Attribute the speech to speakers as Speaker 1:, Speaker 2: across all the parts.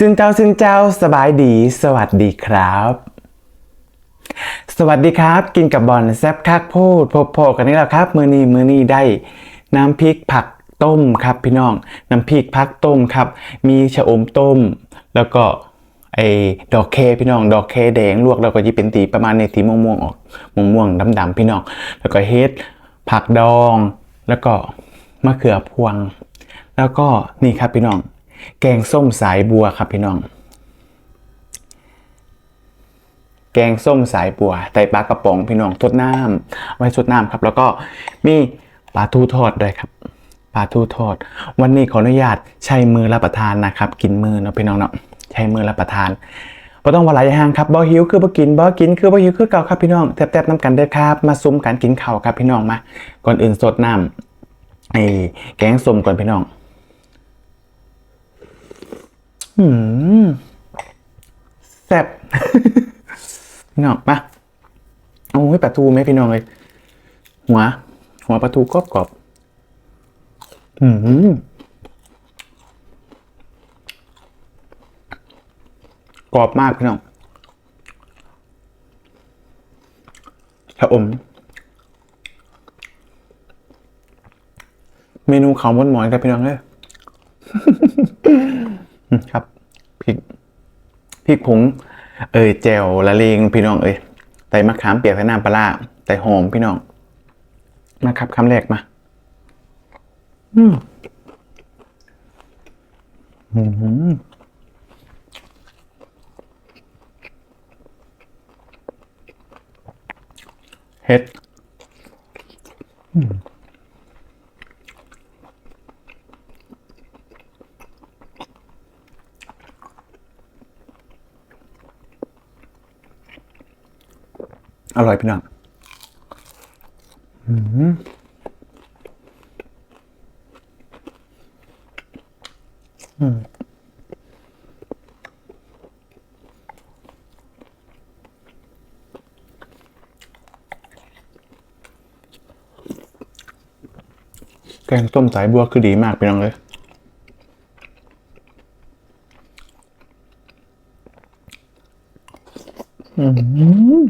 Speaker 1: ซึ่งเจ้าซึ่งเจ้าสบายดี สวัสดีครับ สวัสดีครับ กินกับบอลแซบคักโพดพบพกันนี่แหละครับ มือนี้มือนี้ได้ น้ำพริกผักต้มครับพี่น้อง น้ำพริกผักต้มครับ มีชะอมต้ม แล้วก็ไอ้ดอกเคพี่น้อง ดอกเคแดงลวกแล้วก็จะเป็นตีประมาณในสีม่วงๆออกม่วงๆดำๆพี่น้อง แล้วก็เฮ็ดผักดอง แล้วก็มะเขือพวง แล้วก็นี่ครับพี่น้อง แกงส้มสายบัวครับพี่น้อง แกงส้มสายบัวไตปลากระป๋องพี่น้องทดน้ำไว้ทดน้ำครับ แล้วก็มีปลาทูทอดด้วยครับปลาทูทอด วันนี้ขออนุญาตใช้มือรับประทานนะครับ กินมือเนาะพี่น้องเนาะใช้มือรับประทานบ่ต้องวลายอย่างครับบ่หิวคือบ่กินบ่กินคือบ่หิวคือเก่าครับพี่น้องแทบๆน้ำกันเด้อครับ มาซุ้มกันกินข้าวครับพี่น้องมาก่อนอื่นสดน้ำไอ้แกงส้มก่อนพี่น้อง อืมแซ่บพี่น้องมาโอ้ยปลาทูไหมพี่น้องเลยหัว หัวปลาทูกรอบกรอบอืมกรอบมากพี่น้องชะอม เมนูเขาวมดหมอยครับพี่น้องเลยครับ พริกผงเอยแจวละเลงพี่น้องเอ้ยไต่มะขามเปียกใส่น้ำปลาร้าไต่หอมพี่น้องมาครับคำแรกมา อืมอืมเฮ็ด อืม อร่อยพี่น้องอืมอืมแกงต้มสายบัวคือดีมากพี่น้องเลย อืม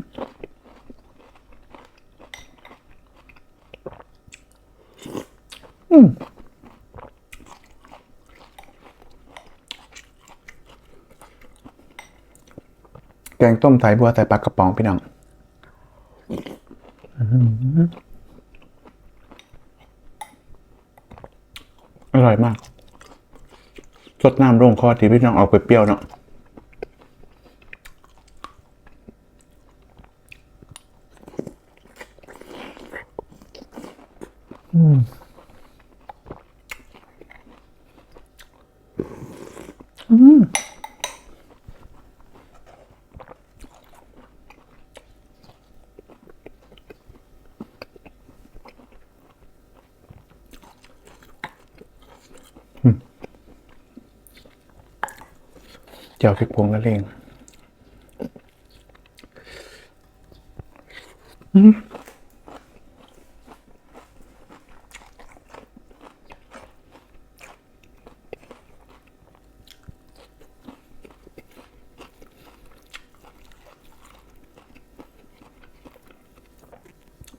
Speaker 1: งต้มสายบัวใส่ปลากระป๋องพี่น้องอร่อยมากสดน้ำลงคอที่พี่น้องเอาไปเปรี้ยวเนาะ จียวพริกพวงละเลง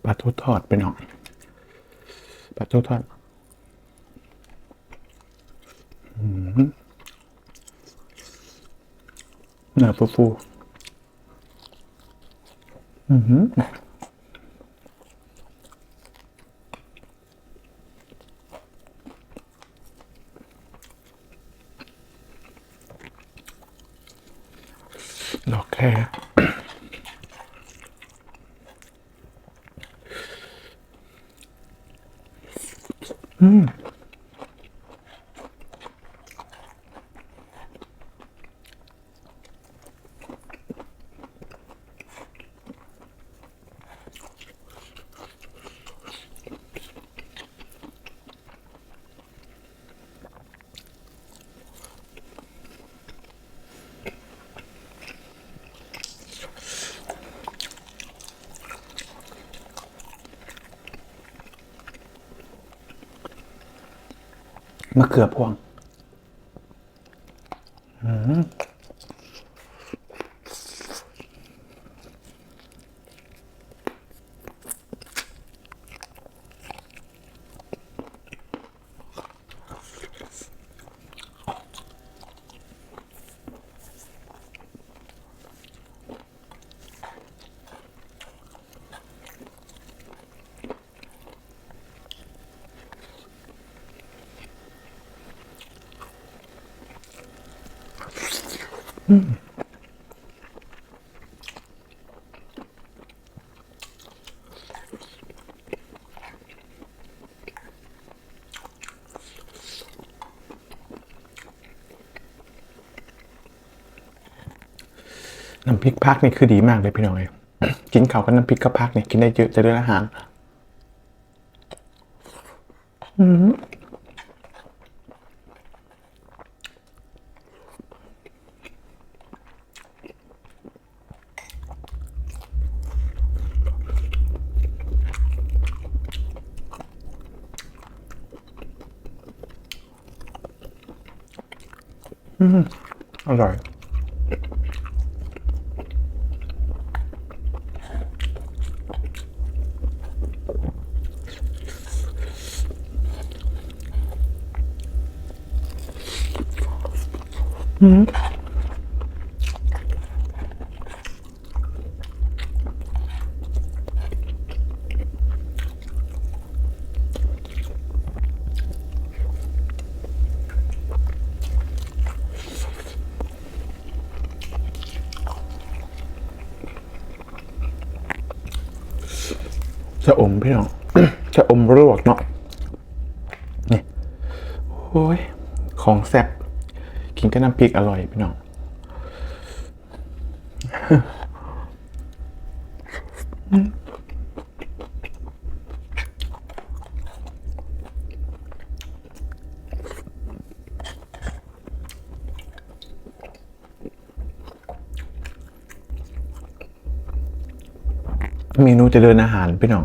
Speaker 1: ปลาทูทอดไปหน่อยปลาทูทอด เนื้อฟูฟูอือหือดอกแค่ มะเขือพวง อืม น้ำพริกพักนี่คือดีมากเลยพี่น้อย กินข้าวกับน้ำพริกกับพักเนี่ยกินได้เยอะจะเรื่องอาหาร อืม อร่อ ยจะอมพี่น้องจะอมรวกเนาะนี่โอ้ยของแซ่บกินกับน้ำพริกอร่อยพี่น้อง เมนูเจริญอาหารพี่น้อง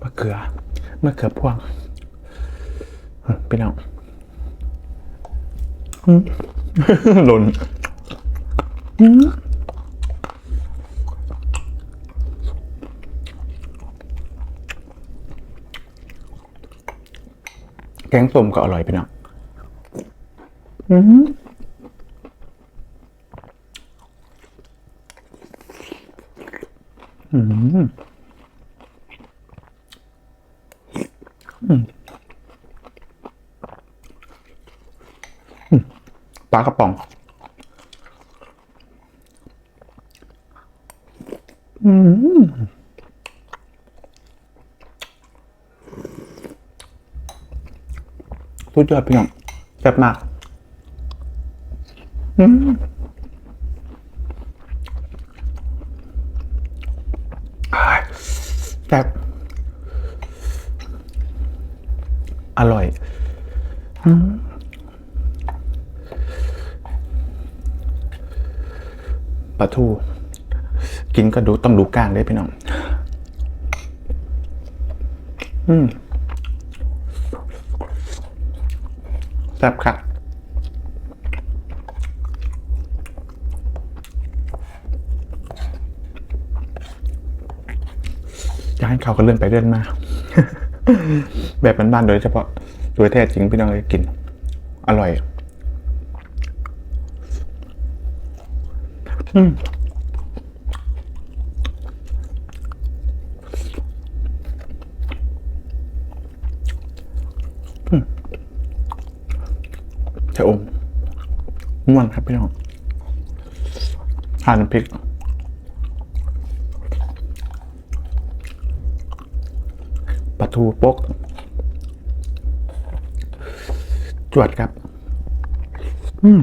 Speaker 1: มะเขือมะเขือพวงพี่น้องหล่นแกงส้มก็อร่อยพี่น้อง ปลากระป๋อง อืมสุดยอดพี่น้องแซ่บมาก อืมอ้ายแซ่บอร่อย ปลา ทูกินก็ดูต้องดูก้างด้วยพี่น้อง อืมแซ่บครับจะให้เขาก็เลื่อนไปเลื่อนมา แบบบ้านๆโดยเฉพาะโดยแท้จริงพี่น้องเลยกิน อร่อย ชะอมม่วนครับพี่น้องทานพริกปลาทูปก จวดครับ อืม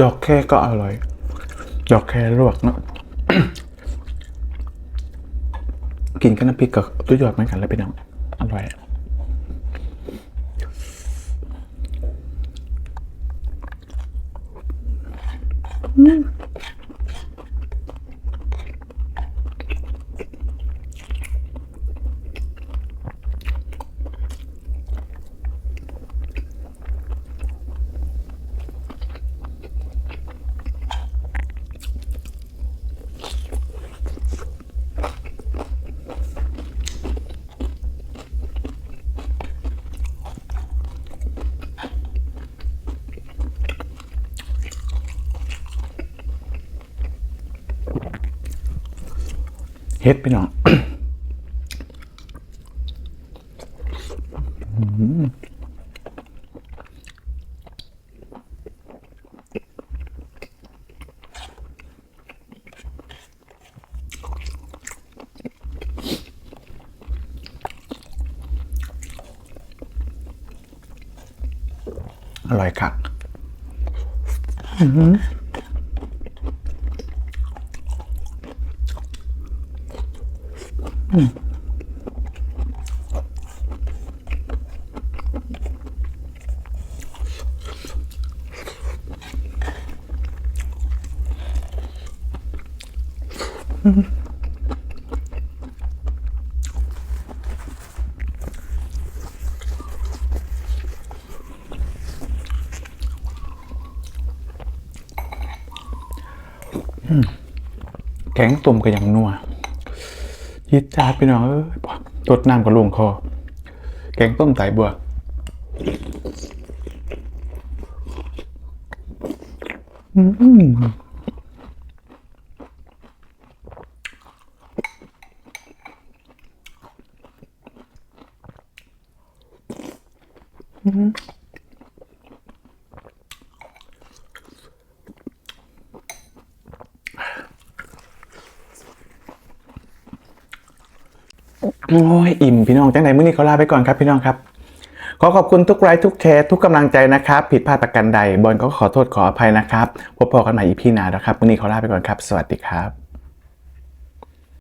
Speaker 1: ดอกแค่ก็อร่อย ดอกแค่ลวกเนาะกินกับน้ำพริกกับตุ้ยอดเหมือนกันแล้วเป็น้องอร่อยเฮ็ดพี่น้องอร่อยคัก แกงตุ่มก็ยังนัว ยิดจาดพี่น้องเอ้ยตดน้ำก็ลงคอ แกงต้มไตบัวอืม โอ้ยอิ่มพี่น้องจังไหนมื้อนี้เขาลาไปก่อนครับพี่น้องครับ ขอขอบคุณทุกไลค์ทุกแชร์ทุกกำลังใจนะครับ ผิดพลาดประกันใดบอลก็ขอโทษขออภัยนะครับพบพอกันใหม่อีพีหน้านะครับมื้อนี้เขาลาไปก่อนครับ สวัสดีครับ